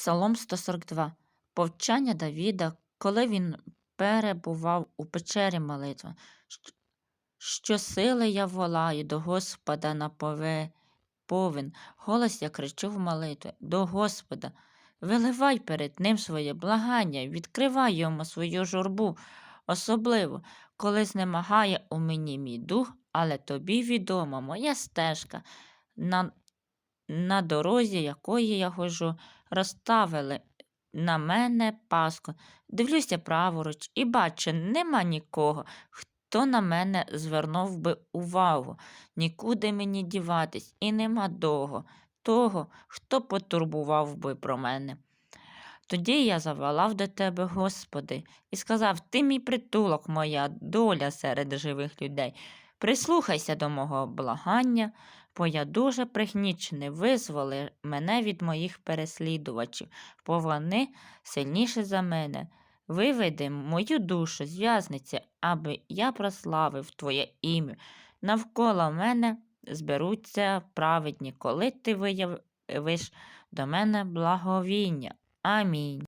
Псалом 142. Повчання Давіда, коли він перебував у печері молитви. Щ- Щосили я волаю до Господа на пове- повен. Голос я кричу в молитві до Господа. Виливай перед ним своє благання, відкривай йому свою журбу, особливо, коли знемагає у мені мій дух, але тобі відома моя стежка, на, на дорозі якої я хожу, розставили на мене паску. Дивлюся праворуч і бачу, нема нікого, хто на мене звернув би увагу. Нікуди мені діватись, і нема довго того, хто потурбував би про мене. Тоді я заволав до тебе, Господи, і сказав: Ти мій притулок, моя доля серед живих людей. Прислухайся до мого благання, бо я дуже пригнічений, визволи мене від моїх переслідувачів, бо вони сильніші за мене. Виведи мою душу з в'язниці, аби я прославив Твоє ім'я. Навколо мене зберуться праведні, коли ти виявиш до мене благовіння. Амінь.